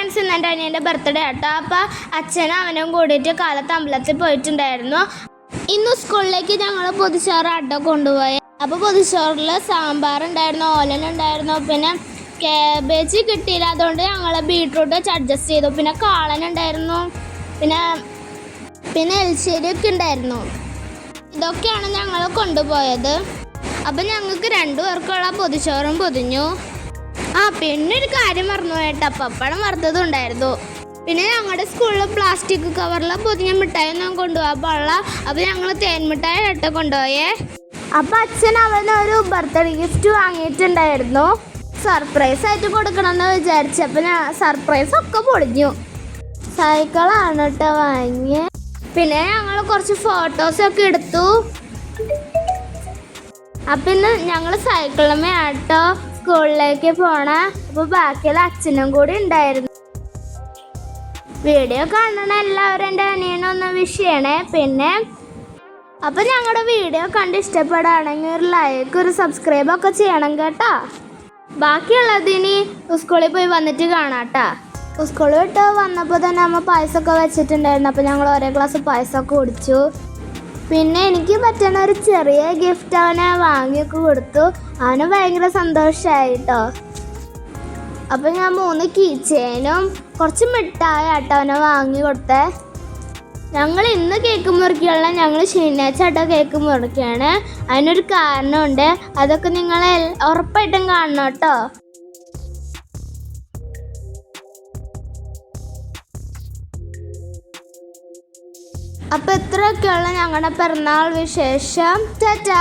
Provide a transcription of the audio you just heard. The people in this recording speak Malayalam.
ഫ്രണ്ട്സ് ഇന്ന് എന്റെ അനിയന്റെ ബർത്ത്ഡേ ആട്ടോ. അപ്പോൾ അച്ഛനും അവനും കൂടിയിട്ട് കാലത്ത് അമ്പലത്തിൽ പോയിട്ടുണ്ടായിരുന്നു. ഇന്ന് സ്കൂളിലേക്ക് ഞങ്ങൾ പൊതിച്ചോറ് ആട്ടോ കൊണ്ടുപോയി. അപ്പോൾ പൊതിച്ചോറിൽ സാമ്പാർ ഉണ്ടായിരുന്നു ഓലൻ ഉണ്ടായിരുന്നു പിന്നെ കാബേജ് കിട്ടിയില്ല. അതുകൊണ്ട് ഞങ്ങൾ ബീട്രൂട്ട് വെച്ച് അഡ്ജസ്റ്റ് ചെയ്തു. പിന്നെ കാളൻ ഉണ്ടായിരുന്നു പിന്നെ പിന്നെ എൽശ്ശേരി ഒക്കെ ഉണ്ടായിരുന്നു. ഇതൊക്കെയാണ് ഞങ്ങൾ കൊണ്ടുപോയത്. അപ്പം ഞങ്ങൾക്ക് രണ്ടു പേർക്കുള്ള പൊതിച്ചോറും പൊതിഞ്ഞു. ആ പിന്നെ ഒരു കാര്യം മറന്നു കേട്ടോ പപ്പടം വറുത്തതും ഉണ്ടായിരുന്നു. പിന്നെ ഞങ്ങളുടെ സ്കൂളിൽ പ്ലാസ്റ്റിക് കവറിൽ പൊതിഞ്ഞ മിഠായി ഒന്നും കൊണ്ടുപോകാൻ പാടില്ല അപ്പം ഞങ്ങൾ തേൻമിഠായി ഇട്ട് കൊണ്ടുപോയേ. അപ്പം അച്ഛൻ അവന് ഒരു ബർത്ത്ഡേ ഗിഫ്റ്റ് വാങ്ങിയിട്ടുണ്ടായിരുന്നു. സർപ്രൈസ് ആയിട്ട് കൊടുക്കണമെന്ന് വിചാരിച്ചപ്പോൾ ഞാൻ സർപ്രൈസ് ഒക്കെ പൊളിഞ്ഞു. സൈക്കിളാണ് കേട്ടോ വാങ്ങിയത് പിന്നെ ഞങ്ങൾ കുറച്ച് ഫോട്ടോസൊക്കെ എടുത്തു. അപ്പം ഇന്ന് ഞങ്ങൾ സൈക്കിളുമേ ആട്ടോ സ്കൂളിലേക്ക് പോണ. അപ്പോൾ ബാക്കിയുള്ള അച്ഛനും കൂടി ഉണ്ടായിരുന്നു. വീഡിയോ കാണണ എല്ലാവരും എന്റെ അനിയനൊന്ന് വിഷയണേ പിന്നെ അപ്പം ഞങ്ങളുടെ വീഡിയോ കണ്ട് ഇഷ്ടപ്പെടുകയാണെങ്കിൽ ഒരു ലൈക്ക് ഒരു സബ്സ്ക്രൈബ് ഒക്കെ ചെയ്യണം കേട്ടോ. ബാക്കിയുള്ളത് ഇനി സ്കൂളിൽ പോയി വന്നിട്ട് കാണാട്ടാ. സ്കൂളിൽ വിട്ട് വന്നപ്പോൾ തന്നെ അമ്മ പായസമൊക്കെ വെച്ചിട്ടുണ്ടായിരുന്നു. അപ്പോൾ ഞങ്ങൾ ഒരേ ഗ്ലാസ് പായസമൊക്കെ കുടിച്ചു. പിന്നെ എനിക്ക് പറ്റണ ഒരു ചെറിയ ഗിഫ്റ്റ് അവനെ വാങ്ങിയൊക്കെ കൊടുത്തു. അവന് ഭയങ്കര സന്തോഷമായി കേട്ടോ അപ്പം ഞാൻ മൂന്ന് കീച്ചേനും കുറച്ച് മിഠായി ആട്ടോ അവനെ വാങ്ങി കൊടുത്തേ. ഞങ്ങൾ ഇന്ന് കേക്ക് മുറിക്കുകയുള്ള ഞങ്ങൾ ശനിയാഴ്ച ആട്ടോ കേക്ക് മുറിക്കുകയാണ് അതിനൊരു കാരണമുണ്ട്. അതൊക്കെ നിങ്ങളെ ഉറപ്പായിട്ടും കാണണം കേട്ടോ. അപ്പം ഇത്രയൊക്കെയുള്ള ഞങ്ങളുടെ പിറന്നാൾ വിശേഷം. ടാറ്റാ.